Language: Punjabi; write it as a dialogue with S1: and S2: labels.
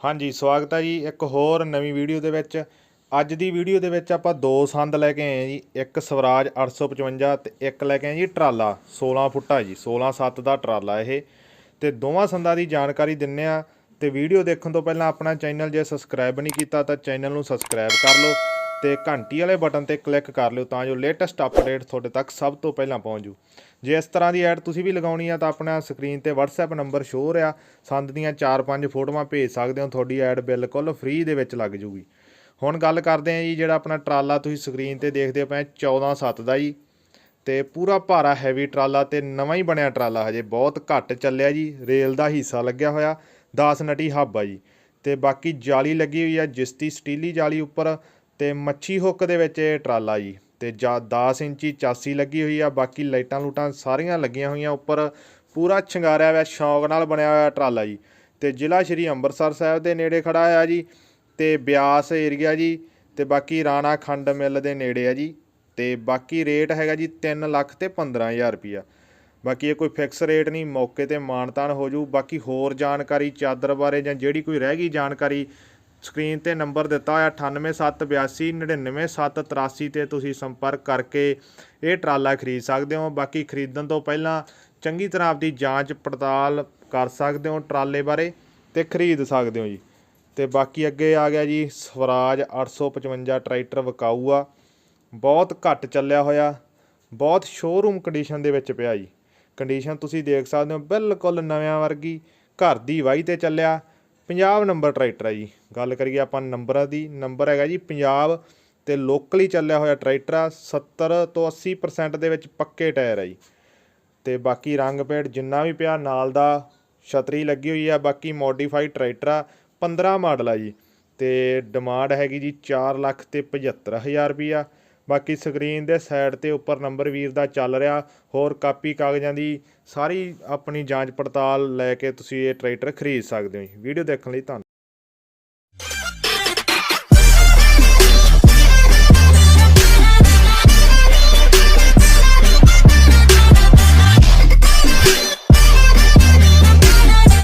S1: ਹਾਂਜੀ, ਸਵਾਗਤ ਹੈ ਜੀ ਇੱਕ ਹੋਰ ਨਵੀਂ ਵੀਡੀਓ ਦੇ ਵਿੱਚ। ਅੱਜ ਦੀ ਵੀਡੀਓ ਦੇ ਵਿੱਚ ਆਪਾਂ ਦੋ ਸੰਦ ਲੈ ਕੇ ਆਏ ਹਾਂ ਜੀ, ਇੱਕ ਸਵਰਾਜ 855 ਤੇ ਇੱਕ ਲੈ ਕੇ ਆਏ ਜੀ ਟਰਾਲਾ 16 ਫੁੱਟਾ ਜੀ 16 7 ਦਾ ਟਰਾਲਾ ਇਹ। ਤੇ ਦੋਵਾਂ ਸੰਦਾਂ ਦੀ ਜਾਣਕਾਰੀ ਦਿੰਨੇ ਆ, ਤੇ ਵੀਡੀਓ ਦੇਖਣ ਤੋਂ ਪਹਿਲਾਂ ਆਪਣਾ ਚੈਨਲ ਜੇ ਸਬਸਕ੍ਰਾਈਬ ਨਹੀਂ ਕੀਤਾ ਤਾਂ ਚੈਨਲ ਨੂੰ ਸਬਸਕ੍ਰਾਈਬ ਕਰ ਲਓ ਤੇ ਘੰਟੀ ਵਾਲੇ ਬਟਨ ਤੇ ਕਲਿੱਕ ਕਰ ਲਿਓ ਤਾਂ ਜੋ ਲੇਟੈਸਟ ਅਪਡੇਟ ਤੁਹਾਡੇ ਤੱਕ ਸਭ ਤੋਂ ਪਹਿਲਾਂ ਪਹੁੰਚ। ਜੂ ਜੇ ਇਸ ਤਰ੍ਹਾਂ ਦੀ ਐਡ ਤੁਸੀਂ ਵੀ ਲਗਾਉਣੀ ਆ ਤਾਂ ਆਪਣਾ ਸਕਰੀਨ ਤੇ WhatsApp ਨੰਬਰ ਸ਼ੋਅ ਹੋ ਰਿਹਾ। ਸੰਦ ਦੀਆਂ 4-5 ਫੋਟੋਆਂ ਭੇਜ ਸਕਦੇ ਹੋ, ਤੁਹਾਡੀ ਐਡ ਬਿਲਕੁਲ ਫ੍ਰੀ ਦੇ ਵਿੱਚ ਲੱਗ ਜੂਗੀ। ਹੁਣ ਗੱਲ ਕਰਦੇ ਹਾਂ ਜੀ, ਜਿਹੜਾ ਆਪਣਾ ਟਰਾਲਾ ਤੁਸੀਂ ਸਕਰੀਨ ਤੇ ਦੇਖਦੇ ਪਏ 14-7 ਦਾ ਜੀ। ਤੇ ਪੂਰਾ ਭਾਰਾ ਹੈਵੀ ਟਰਾਲਾ ਤੇ ਨਵਾਂ ਹੀ ਬਣਿਆ ਟਰਾਲਾ ਹਜੇ, ਬਹੁਤ ਘੱਟ ਚੱਲਿਆ ਜੀ, ਰੇਲ ਦਾ ਹਿੱਸਾ ਲੱਗਿਆ ਹੋਇਆ 10 ਨਟੀ ਹੱਬ ਆ ਜੀ। ਤੇ ਬਾਕੀ ਜਾਲੀ ਲੱਗੀ ਹੋਈ ਆ, ਜਿਸਤੀ ਸਟੀਲੀ ਜਾਲੀ ਉੱਪਰ ਤੇ ਮੱਛੀ ਹੁੱਕ ਦੇ ਵਿੱਚ ਇਹ ਟਰਾਲਾ ਜੀ ਤੇ ਜਾ 10 ਇੰਚੀ ਚਾਸੀ ਲੱਗੀ ਹੋਈ ਆ, ਬਾਕੀ ਲਾਈਟਾਂ ਲੂਟਾਂ ਸਾਰੀਆਂ ਲੱਗੀਆਂ ਹੋਈਆਂ ਉੱਪਰ। ਪੂਰਾ ਸ਼ਿੰਗਾਰਿਆ ਹੋਇਆ, ਸ਼ੌਂਕ ਨਾਲ ਬਣਿਆ ਹੋਇਆ ਟਰਾਲਾ ਜੀ ਤੇ ਜ਼ਿਲ੍ਹਾ ਸ਼੍ਰੀ ਅੰਮ੍ਰਿਤਸਰ ਸਾਹਿਬ ਦੇ ਨੇੜੇ ਖੜਾ ਹੋਇਆ ਜੀ ਤੇ ਬਿਆਸ ਏਰੀਆ ਜੀ ਤੇ ਬਾਕੀ ਰਾਣਾ ਖੰਡ ਮਿੱਲ ਦੇ ਨੇੜੇ ਆ ਜੀ ਤੇ ਬਾਕੀ ਰੇਟ ਹੈਗਾ ਜੀ 3 ਲੱਖ ਤੇ 15000 ਰੁਪਿਆ ਬਾਕੀ ਇਹ ਕੋਈ ਫਿਕਸ ਰੇਟ ਨਹੀਂ, ਮੌਕੇ ਤੇ ਮਾਨਤਾਨ ਹੋ ਜੂ। ਬਾਕੀ ਹੋਰ ਜਾਣਕਾਰੀ ਚਾਦਰ ਬਾਰੇ ਜਾਂ ਜਿਹੜੀ ਕੋਈ ਰਹਿ ਗਈ ਜਾਣਕਾਰੀ ਸਕਰੀਨ ਤੇ ਨੰਬਰ ਦਿੱਤਾ ਹੋਇਆ 9872899783 ਤੇ ਤੁਸੀਂ ਸੰਪਰਕ ਕਰਕੇ ਇਹ ਟਰਾਲਾ ਖਰੀਦ ਸਕਦੇ ਹੋ। ਬਾਕੀ ਖਰੀਦਣ ਤੋਂ ਪਹਿਲਾਂ ਚੰਗੀ ਤਰ੍ਹਾਂ ਆਪਦੀ ਜਾਂਚ ਪੜਤਾਲ ਕਰ ਸਕਦੇ ਹੋ ਟਰਾਲੇ ਬਾਰੇ ਤੇ ਖਰੀਦ ਸਕਦੇ ਹੋ ਜੀ। ਤੇ ਬਾਕੀ ਅੱਗੇ ਆ ਗਿਆ ਜੀ, ਸਵਰਾਜ 855 ਟਰੈਕਟਰ ਵਿਕਾਊ ਆ ਬਹੁਤ ਘੱਟ ਚੱਲਿਆ ਹੋਇਆ, ਬਹੁਤ ਸ਼ੋਰੂਮ ਕੰਡੀਸ਼ਨ ਦੇ ਵਿੱਚ ਪਿਆ ਜੀ। ਕੰਡੀਸ਼ਨ ਤੁਸੀਂ ਦੇਖ ਸਕਦੇ ਹੋ, ਬਿਲਕੁਲ ਨਵਿਆਂ ਵਰਗੀ, ਘਰ ਦੀ ਵਾਈ ਤੇ ਚੱਲਿਆ। ਪੰਜਾਬ ਨੰਬਰ ਟਰੈਕਟਰ ਹੈ ਜੀ। ਗੱਲ ਕਰੀਏ ਆਪਾਂ ਨੰਬਰਾਂ ਦੀ, ਨੰਬਰ ਹੈਗਾ ਜੀ ਪੰਜਾਬ ਤੇ ਲੋਕਲੀ ਚੱਲਿਆ ਹੋਇਆ ਟਰੈਕਟਰ ਆ 70 ਤੋਂ 80% ਦੇ ਵਿੱਚ ਪੱਕੇ ਟਾਇਰ ਆ ਜੀ। ਤੇ ਬਾਕੀ ਰੰਗ ਪੇਂਟ ਜਿੰਨਾ ਵੀ ਪਿਆ, ਨਾਲ ਦਾ ਛਤਰੀ ਲੱਗੀ ਹੋਈ ਆ, ਬਾਕੀ ਮੋਡੀਫਾਈਡ ਟਰੈਕਟਰ ਆ 15 ਮਾਡਲ ਆ ਜੀ। ਤੇ ਡਿਮਾਂਡ ਹੈਗੀ ਜੀ 4 ਲੱਖ ਤੇ 75000 ਰੁਪਈਆ। ਬਾਕੀ ਸਕਰੀਨ ਦੇ ਸਾਈਡ ਤੇ ਉੱਪਰ ਨੰਬਰ ਵੀਰ ਦਾ ਚੱਲ ਰਿਹਾ, ਹੋਰ ਕਾਪੀ ਕਾਗਜ਼ਾਂ ਦੀ ਸਾਰੀ ਆਪਣੀ ਜਾਂਚ ਪੜਤਾਲ ਲੈ ਕੇ ਤੁਸੀਂ ਇਹ ਟਰੈਕਟਰ ਖਰੀਦ ਸਕਦੇ ਹੋ ਜੀ। ਵੀਡੀਓ ਦੇਖਣ ਲਈ ਧੰਨਵਾਦ।